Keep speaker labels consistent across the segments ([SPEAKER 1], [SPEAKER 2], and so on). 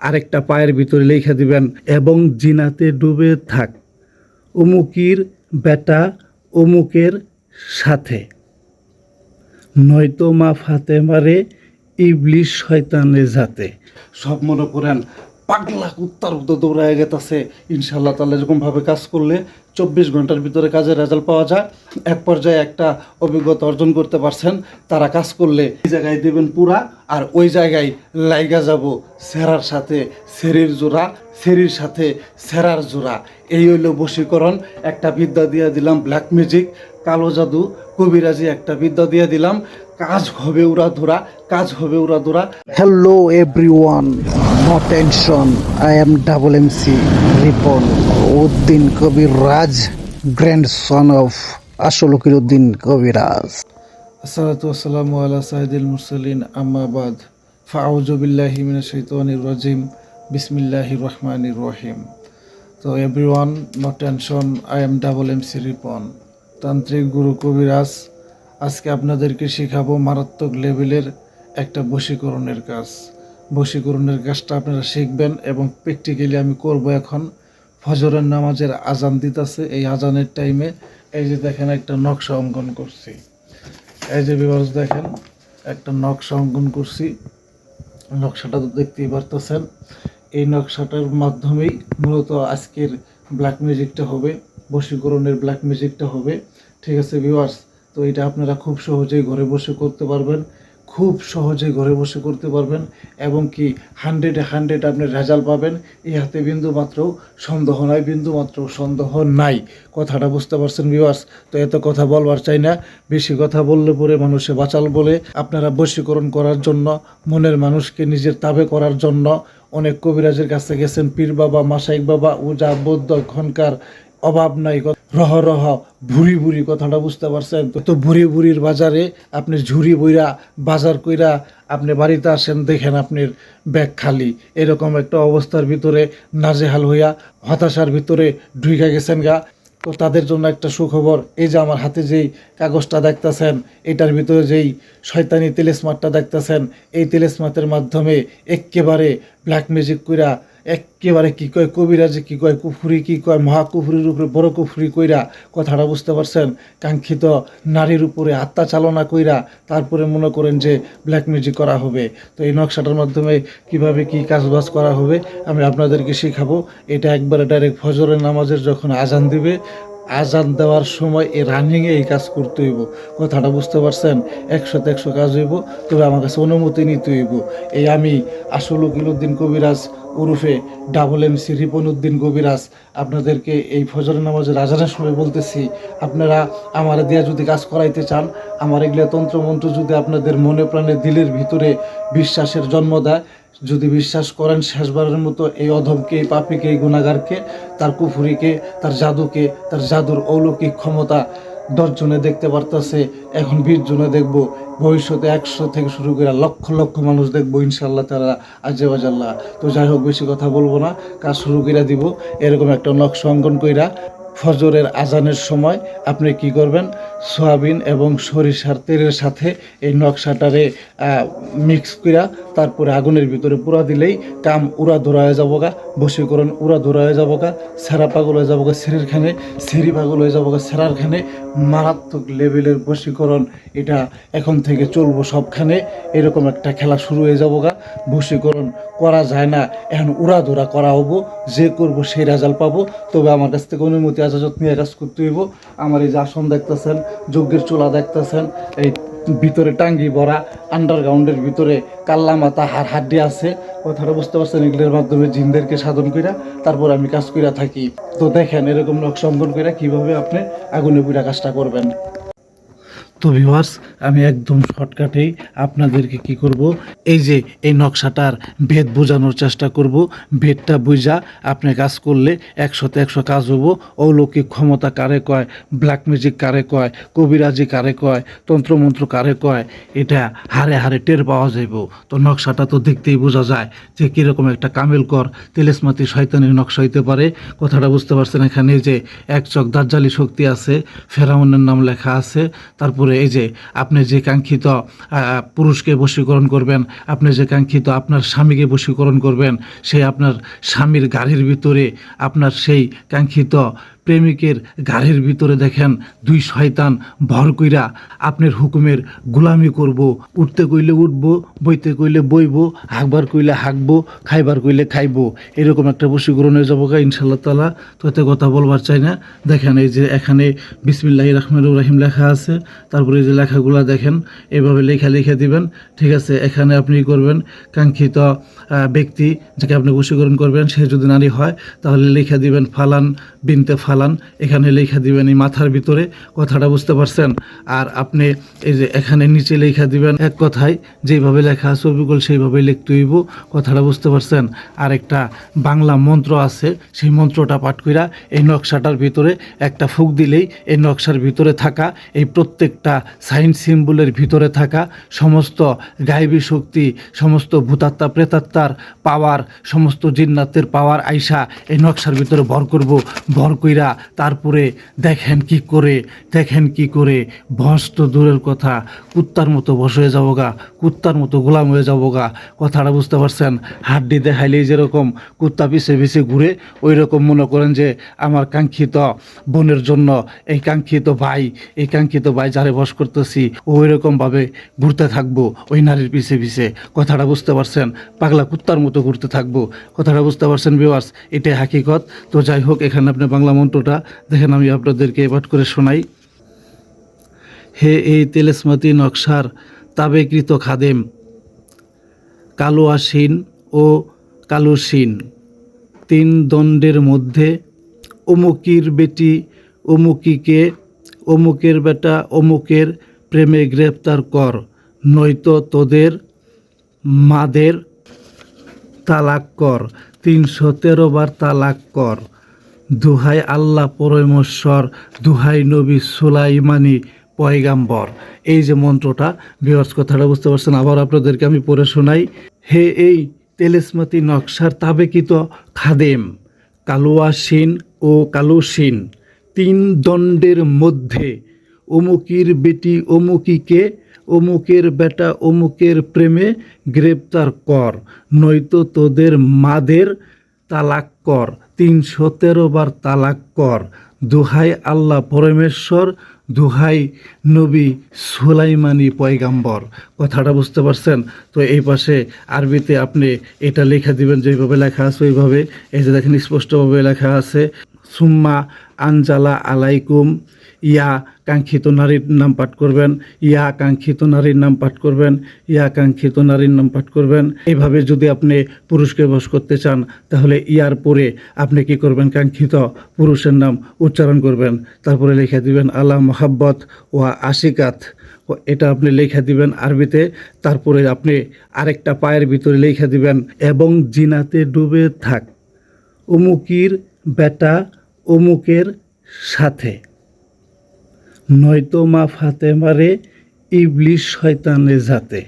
[SPEAKER 1] আরেকটা পায়ের ভিতরে লেখা দিবেন, এবং জিনাতে ডুবে থাক। অমুকির বেটা অমুকের সাথে। নয়তো মা ফাতেমারে ইবলিশ শয়তানে যাতে সব মনে করেন পাগলা কুত্তার মতো দৌড়ায় গেতাছে। ইনশাল্লাহ তাহলে এরকমভাবে কাজ করলে চব্বিশ ঘণ্টার ভিতরে কাজের রেজাল্ট পাওয়া যায়। এক পর্যায়ে একটা অভিজ্ঞতা অর্জন করতে পারছেন। তারা কাজ করলে এই জায়গায় দেবেন পুরা, আর ওই জায়গায় লাইগা যাব সেরার সাথে সেরির জোড়া, সেরির সাথে সেরার জোড়া। এই হইল বশীকরণ। একটা বিদ্যা দিয়ে দিলাম ব্ল্যাক ম্যাজিক কালো জাদু, কবিরাজি একটা বিদ্যা দিয়ে দিলাম। কাজ হবে উড়া ধরা কাজ হবে উড়া ধরা
[SPEAKER 2] Hello everyone, no tension. I am Double MC Ripon Uddin Kabir Raj, grandson of Asholukiruddin Kabiraj.
[SPEAKER 1] আসসালাতু আসসালামু আলা সাইদুল মুরসালিন আম্মাবাদ ফাউজু বিল্লাহি মিনাশ শাইতানির রাজিম বিসমিল্লাহির রহমানির রহিম তো everyone no tension I am double M C Ripon তান্ত্রিক গুরু কবিরাজ আজকে আপনাদেরকে শেখাবো মারাত্মক লেভেলের একটা বশীকরণের কাজ বশীকরণের কাজটা আপনারা শিখবেন এবং প্র্যাকটিক্যালি আমি করব এখন। ফজরের নামাজের আজান দিতেছে, এই আজানের টাইমে এই যে দেখেন একটা নকশা অঙ্কন করছি। এই যে বিভাস দেখেন, একটা নকশা অঙ্কন করছি। নকশাটা তো দেখতেই পারতেছেন। এই নকশাটার মাধ্যমেই মূলত আজকের ব্ল্যাক মিউজিকটা হবে, বশীকরণের ব্ল্যাক মিউজিকটা হবে। ঠিক আছে ভিউয়ার্স তো এটা আপনারা খুব সহজেই ঘরে বসে করতে পারবেন। খুব সহজে ঘরে বসে করতে পারবেন এবং কি হান্ড্রেডে হান্ড্রেড আপনি রেজাল্ট পাবেন। এই হাতে বিন্দু মাত্র, সন্দেহ নাই, বিন্দু মাত্র, সন্দেহ নাই। কথাটা বুঝতে পারছেন বিবাস তো এত কথা বলবার চাই না। বেশি কথা বললে পরে মানুষে বাঁচাল বলে আপনারা বশীকরণ করার জন্য, মনের মানুষকে নিজের তাবে করার জন্য অনেক কবিরাজের কাছে গেছেন। পীর বাবা, মাসাইক বাবা, উজা, বৌদ্ধ, খনকার, অভাব নাই। রহ রহ ভুরি ভুরি কথাটা বুঝতে পারছেন? তো- ভুরি ভুরির বাজারে আপনি ঝুরি বইরা বাজার কইরা আপনি বাড়িতে আসেন, দেখেন আপনার ব্যাগ খালি। এরকম একটা অবস্থার ভিতরে নাজেহাল হইয়া হতাশার ভিতরে ঢুইকা গেছেন গা। তো তাদের জন্য একটা সুখবর, এই যে আমার হাতে যেই কাগজটা দেখতেছেন, এটার ভিতরে যেই শয়তানি তেলেসমাতটা দেখতেছেন, এই তেলেসমাতের মাধ্যমে একেবারে ব্ল্যাক ম্যাজিক কইরা একেবারে কি কয় কবিরাজে কি কয় কুফুরি, কি কয় মহাকুফুরির উপরে বড় কুফুরি কইরা কথাটা বুঝতে পারছেন? কাঙ্ক্ষিত নারীর উপরে আত্মা চালনা কইরা তারপরে মনে করেন যে ব্ল্যাক মিউজিক করা হবে। তো এই নকশাটার মাধ্যমে কীভাবে কি কাজবাজ করা হবে, আমি আপনাদেরকে শেখাবো। এটা একবারে ডাইরেক্ট ফজরের নামাজের যখন আজান দিবে আজান দেওয়ার সময় এই রানিংয়ে এই কাজ করতে হইব। কথাটা বুঝতে পারছেন? একশোতে একশো কাজ হইব, তবে আমার কাছে অনুমতি নিতে হইব। এই আমি আসল উকিলউদ্দিন কবিরাজ উরুফে double M C Ripon Uddin কবিরাজ আপনাদেরকে এই ফজর নামাজের আজানের সময় বলতেছি, আপনারা আমার দিয়া যদি কাজ করাইতে চান, আমার এগুলা তন্ত্রমন্ত্র যদি আপনাদের মনে প্রাণে দিলের ভিতরে বিশ্বাসের জন্ম দেয়, যদি বিশ্বাস করেন শেষবারের মতো এই অধমকে, এই পাপিকে, এই গুণাগারকে তার কুফুরিকে, তার জাদুকে, তার জাদুর অলৌকিক ক্ষমতা দশজনে দেখতে পারতেছে। এখন বিশ জনে দেখব। ভবিষ্যতে একশো থেকে শুরু করে লক্ষ লক্ষ মানুষ দেখব ইনশাল্লাহ তারা আজেবাজাল্লাহ তো যাই হোক, বেশি কথা বলব না। কাজ শুরু করে দিব। এরকম একটা নকশা অঙ্কন কইরা ফজরের আজানের সময় আপনি কি করবেন? সয়াবিন এবং সরিষার তেলের সাথে এই নকশাটারে মিক্স করা তারপরে আগুনের ভিতরে পুরা দিলেই কাম উড়া ধরা যাব গা বশীকরণ উড়া ধরা যাব গা সেরা পাগল হয়ে যাব গা খানে, সেরি পাগল হয়ে যাব গা খানে মারাত্মক লেভেলের বশীকরণ এটা এখন থেকে চলবো সবখানে। এরকম একটা খেলা শুরু হয়ে যাব গা বশীকরণ করা যায় না, এখন উড়া ধরা করা হব, যে করব সেই রেজাল্ট পাবো। তবে আমার কাছ থেকে অনুমতি আজাজত নিয়ে কাজ করতে হইব। আমার এই যে আসন দেখতেছেন, যজ্ঞের চুলা দেখতেছেন, এই ভিতরে টাঙ্গি ভরা আন্ডারগ্রাউন্ডের ভিতরে কাল্লা মাথা হার হাড্ডি আছে। কথাটা বুঝতে পারছেন, এগুলোর মাধ্যমে জিনদেরকে সাধন কইরা তারপর আমি কাজ কইরা থাকি। তো দেখেন, এরকম নকশা অঙ্কন কইরা কীভাবে আপনি আগুনে পুরা কাজটা করবেন। তো ভিউয়ার্স আমি একদম শর্টকাটেই আপনাদেরকে কি করব? এই যে, এই নকশাটার ভেদ বোঝানোর চেষ্টা করব। ভেদটা বুঝা আপনি কাজ করলে একশোতে একশো কাজ হব। অলৌকিক ক্ষমতা কারে কয়? ব্ল্যাক ম্যাজিক কারে কয়? কবিরাজি কারে কয়? তন্ত্রমন্ত্র কারে কয়? এটা হারে হারে টের পাওয়া যাইব। তো নকশাটা তো দেখতেই বোঝা যায় যে কীরকম একটা কামেলকর তেলেসমাতি শয়তানের নকশা হইতে পারে। কথাটা বুঝতে পারছেন এখানে যে, এক চক দাজ্জালি শক্তি আছে, ফেরাউনের নাম লেখা আছে, তারপরে তারপরে এই যে আপনি যে কাঙ্ক্ষিত পুরুষকে বশীকরণ করবেন, আপনি যে কাঙ্ক্ষিত আপনার স্বামীকে বশীকরণ করবেন, সেই আপনার স্বামীর গাড়ির ভিতরে আপনার সেই কাঙ্ক্ষিত প্রেমিকের গাড়ির ভিতরে দেখেন দুই শয়তান ভর কইরা আপনার হুকুমের গুলামি করব। উঠতে কইলে উঠব, বইতে কইলে বইব, হাঁকবার কইলে হাঁকবো, খাইবার কইলে খাইবো। এরকম একটা বশীকরণ হয়ে যাব গা ইনশাল্লাহ তালা তো এতে কথা বলবার চাই না। দেখেন এই যে এখানে বিসমিল্লাহ রহমান রাহিম লেখা আছে। তারপরে যে লেখাগুলো দেখেন, এভাবে লেখা লিখে দিবেন। ঠিক আছে, এখানে আপনি করবেন, কাঙ্ক্ষিত ব্যক্তি যাকে আপনি বশীকরণ করবেন, সে যদি নারী হয়, তাহলে লেখা দিবেন, ফালান বিনতে ফালান। এখানে লেখা দিবেন এই মাথার ভিতরে, কথাটা বুঝতে পারছেন? আর আপনি এই যে এখানে নিচে লেখা দিবেন এক কথায়, যেভাবে লেখা আছে অবিকল সেইভাবে লিখতে হইব, কথাটা বুঝতে পারছেন? আর একটা বাংলা মন্ত্র আছে, সেই মন্ত্রটা পাঠ কইরা এই নকশাটার ভিতরে একটা ফুক দিলেই এই নকশার ভিতরে থাকা, এই প্রত্যেকটা সাইন সিম্বলের ভিতরে থাকা, সমস্ত গাইবী শক্তি, সমস্ত ভূতাত্মা, প্রেতাত্মার পাওয়ার, সমস্ত জিন্নাতের পাওয়ার আইসা এই নকশার ভিতরে ভর করব, ভর কইরা তারপরে দেখেন কি করে, দেখেন কি করে, বস তো দূরের কথা, কুত্তার মতো বস হয়ে যাব গা কুত্তার মতো গোলাম হয়ে যাব গা কথাটা বুঝতে পারছেন? হাড্ডি দেখাইলেই যেরকম কুত্তা পিছে পিছে ঘুরে ওই রকম মনে করেন যে আমার কাঙ্ক্ষিত বোনের জন্য এই কাঙ্ক্ষিত ভাই, এই কাঙ্ক্ষিত ভাই যারে বস করতেছি ওই রকমভাবে ঘুরতে থাকব, ওই নারীর পিছে পিছে। কথাটা বুঝতে পারছেন? পাগলা কুত্তার মতো ঘুরতে থাকব। কথাটা বুঝতে পারছেন বিওয়ার্স এটাই হাকিকত। তো যাই হোক, এখানে আপনি বাংলা মন্ত্রটা দেখেন আমি আপনাদেরকে এবার করে শোনাই। হে এই তেলেসমাতি নকশার তাবেকৃত খাদেম, কালো আসিন ও কালো শিন, তিন দণ্ডের মধ্যে অমুকির বেটি অমুকিকে, অমুকের বেটা অমুকের প্রেমে গ্রেপ্তার কর, নয়তো তোদের মাদের তালাক কর, তিনশো তেরো বার তালাক কর। দুহাই আল্লাহ পরমেশ্বর, দুহাই নবী সুলাইমানি পয়গাম্বর। এই যে মন্ত্রটা বিহর্স কথাটা বুঝতে পারছেন, আবার আপনাদেরকে আমি পড়ে শোনাই। হে এই তেলেসমাতি নকশার তাবেকিত খাদেম কালুয়া শিন ও কালু শিন তিন দণ্ডের মধ্যে অমুকির বেটি অমুকিকে, অমুকের বেটা অমুকের প্রেমে গ্রেপ্তার কর, নয়তো তোদের মাদের তালাক কর। তিনশো তেরো বার তালাক কর। দুহাই আল্লাহ পরমেশ্বর, দুহাই নবী সুলাইমানি পয়গাম্বর। কথাটা বুঝতে পারছেন? তো এই পাশে আরবিতে আপনি এটা লেখা দিবেন, যেভাবে লেখা আছে ওইভাবে। এই যে দেখেন, স্পষ্টভাবে লেখা আছে। সুম্মা আনজালা আলাইকুম। ইয়া কাঙ্ক্ষিত নারীর নাম পাঠ করবেন। ইয়া কাঙ্ক্ষিত নারীর নাম পাঠ করবেন। ইয়া কাঙ্ক্ষিত নারীর নাম পাঠ করবেন। এইভাবে যদি আপনি পুরুষকে বশ করতে চান, তাহলে ইয়ার পরে আপনি কি করবেন? কাঙ্ক্ষিত পুরুষের নাম উচ্চারণ করবেন। তারপরে লিখে দিবেন, আল্লাহ মোহাব্বত ও আশিকাত। এটা আপনি লেখা দিবেন আরবিতে। তারপরে আপনি আরেকটা পায়ের ভিতরে লেখা দিবেন, এবং জিনাতে ডুবে থাক। অমুকির বেটা অমুকের সাথে। নয়তো মা ফাতে মারে ইবলিশ শয়তানে যাতে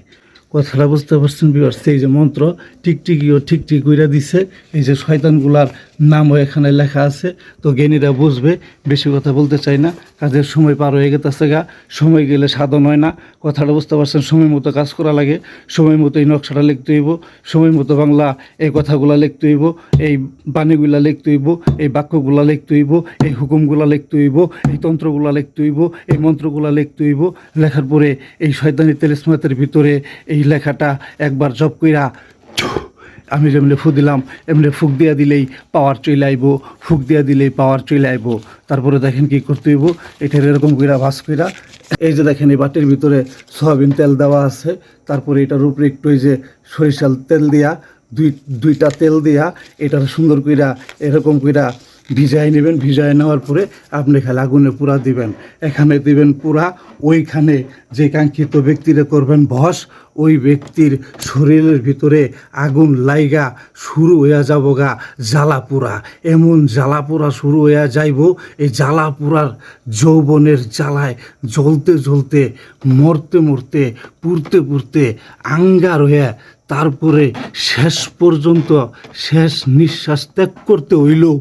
[SPEAKER 1] কথাটা বুঝতে পারছেন বিবার এই যে মন্ত্র টিকটিকিও টিকটিক কইরা দিছে। এই যে শয়তানগুলার নামও এখানে লেখা আছে। তো জ্ঞানীরা বুঝবে, বেশি কথা বলতে চাই না। কাজের সময় পার হয়ে গেতেছে গা। সময় গেলে সাধন হয় না। কথাটা বুঝতে পারছেন, সময় মতো কাজ করা লাগে। সময় মতো এই নকশাটা লিখতে হইব। সময় মতো বাংলা এই কথাগুলা লিখতে হইব। এই বাণীগুলা লিখতে হইব। এই বাক্যগুলা লিখতে হইব। এই হুকুমগুলা লিখতে হইব। এই তন্ত্রগুলা লিখতে হইব। এই মন্ত্রগুলা লিখতে হইব। লেখার পরে এই শয়তানি তেলেসমাতের ভিতরে এই লেখাটা একবার জপ কইরা আমি যেমনি ফু দিলাম, এমনি ফুক দিয়া দিলেই পাওয়ার চলে আইব, ফুক দিয়া দিলেই পাওয়ার চলে আইব। তারপরে দেখেন কি করতে হইব, এটার এরকম কইরা ভাস কইরা, এই যে দেখেন এই বাটির ভিতরে সয়াবিন তেল দেওয়া আছে, তারপরে এটার উপরে একটু এই যে সরিষার তেল দিয়া, দুই, দুইটা তেল দিয়া এটার সুন্দর কইরা, এরকম কইরা ভিজাই নেবেন ভিজাই নেওয়ার পরে আপনি খালি আগুনে পুরা দিবেন। এখানে দিবেন পুরা, ওইখানে যে কাঙ্ক্ষিত ব্যক্তিরে করবেন ভস ওই ব্যক্তির শরীরের ভিতরে আগুন লাইগা, শুরু হইয়া যাব গা জ্বালা পুরা। এমন জ্বালা পুরা শুরু হইয়া যাইব, এই জ্বালা পুরার যৌবনের জ্বালায় জ্বলতে জ্বলতে, মরতে মরতে, পুড়তে পুড়তে আঙ্গার হইয়া তারপরে শেষ পর্যন্ত, শেষ নিঃশ্বাস ত্যাগ করতে হইলেও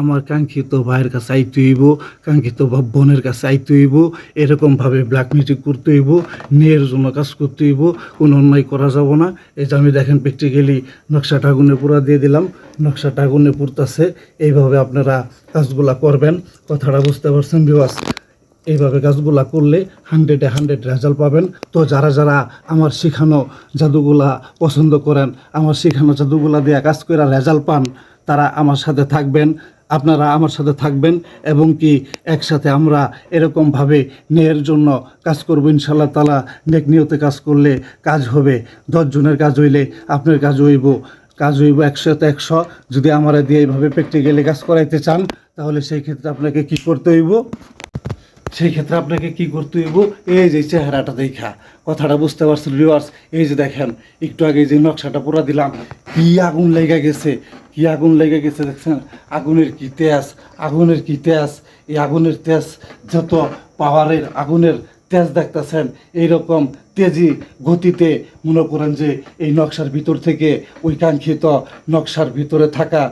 [SPEAKER 1] আমার কাঙ্ক্ষিত ভাইয়ের কাছে আইতে হইব, কাঙ্ক্ষিত বোনের কাছে আইতে হইব, এরকমভাবে ব্ল্যাক মিউজিক করতে হইব মেয়ের জন্য কাজ করতে হইব, কোনো অন্যায় করা যাব না। এই যে আমি দেখেন প্র্যাকটিক্যালি নকশা আগুনে পুরা দিয়ে দিলাম নকশা আগুনে পুরতাছে, এইভাবে আপনারা কাজগুলা করবেন। কথাটা বুঝতে পারছেন বিবাস এইভাবে কাজগুলা করলে হান্ড্রেডে হান্ড্রেড রেজাল্ট পাবেন। তো যারা যারা আমার শেখানো জাদুগুলা পছন্দ করেন, আমার শেখানো জাদুগুলা দিয়ে কাজ করে রেজাল্ট পান, তারা আমার সাথে থাকবেন। আপনারা আমার সাথে থাকবেন এবং কি একসাথে আমরা এরকমভাবে মেয়ের জন্য কাজ করব। ইনশাল্লাহ তালা নেক নিয়তে কাজ করলে কাজ হবে। দশজনের কাজ হইলে আপনার কাজ হইব। কাজ হইব একশোতে একশো। যদি আমরা দিয়ে এইভাবে প্র্যাকটিক্যালি কাজ করাইতে চান, তাহলে সেই ক্ষেত্রে আপনাকে কি করতে হইব? সেই ক্ষেত্রে আপনাকে কি করতে হইব? এই যে চেহারাটা দেখা। কথাটা বুঝতে পারছেন ভিউয়ার্স এই যে দেখেন, একটু আগে যে নকশাটা পুরা দিলাম, কি আগুন লেগে গেছে? কি আগুন লেগে গেছে দেখছেন? আগুনের কি তেজ? আগুনের কি তেজ? এই আগুনের তেজ যত পাওয়ারের আগুনের তেজ দেখতেছেন, এইরকম তেজি গতিতে মনে করেন যে এই নকশার ভিতর থেকে ওই কাঙ্ক্ষিত নকশার ভিতরে থাকা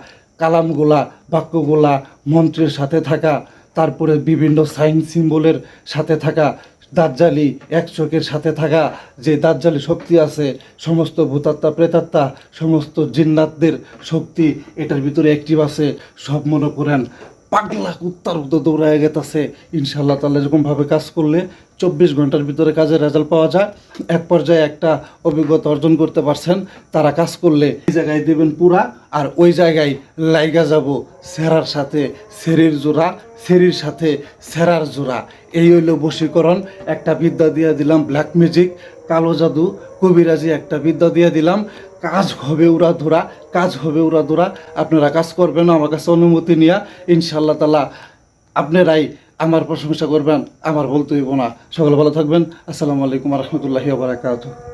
[SPEAKER 1] কালামগুলা, বাক্যগুলা, মন্ত্রের সাথে থাকা তারপরে বিভিন্ন সাইন সিম্বলের সাথে থাকা দাজ্জালি এক চোখের সাথে থাকা যে দাজ্জালি শক্তি আছে, সমস্ত ভূতাত্মা, প্রেতাত্মা, সমস্ত জিন্নাতদের শক্তি এটার ভিতরে অ্যাক্টিভ আছে, সব মনে করেন পাগলা কুত্তার মতো দৌড়ায় গেতেছে। ইনশাল্লাহ তাহলে এরকমভাবে কাজ করলে চব্বিশ ঘণ্টার ভিতরে কাজের রেজাল্ট পাওয়া যায়। এক পর্যায়ে একটা অভিজ্ঞতা অর্জন করতে পারছেন। তারা কাজ করলে এই জায়গায় দেবেন পুরা আর ওই জায়গায় লাইগা যাব সেরার সাথে সেরির জোড়া, সেরির সাথে সেরার জোড়া। এই হইল বশীকরণ। একটা বিদ্যা দিয়ে দিলাম ব্ল্যাক ম্যাজিক কালো জাদু, কবিরাজি একটা বিদ্যা দিয়ে দিলাম। কাজ হবে ওরা ধরা, কাজ হবে ওরা ধরা। আপনারা কাজ করবেন, আমার কাছে অনুমতি নিয়ে। ইনশাল্লাহ তালা আপনারাই আমার প্রশংসা করবেন, আমার বলতে হইব না। সকলে ভালো থাকবেন। আসসালামু আলাইকুম রহমতুল্লাহি বারাকাতুহ।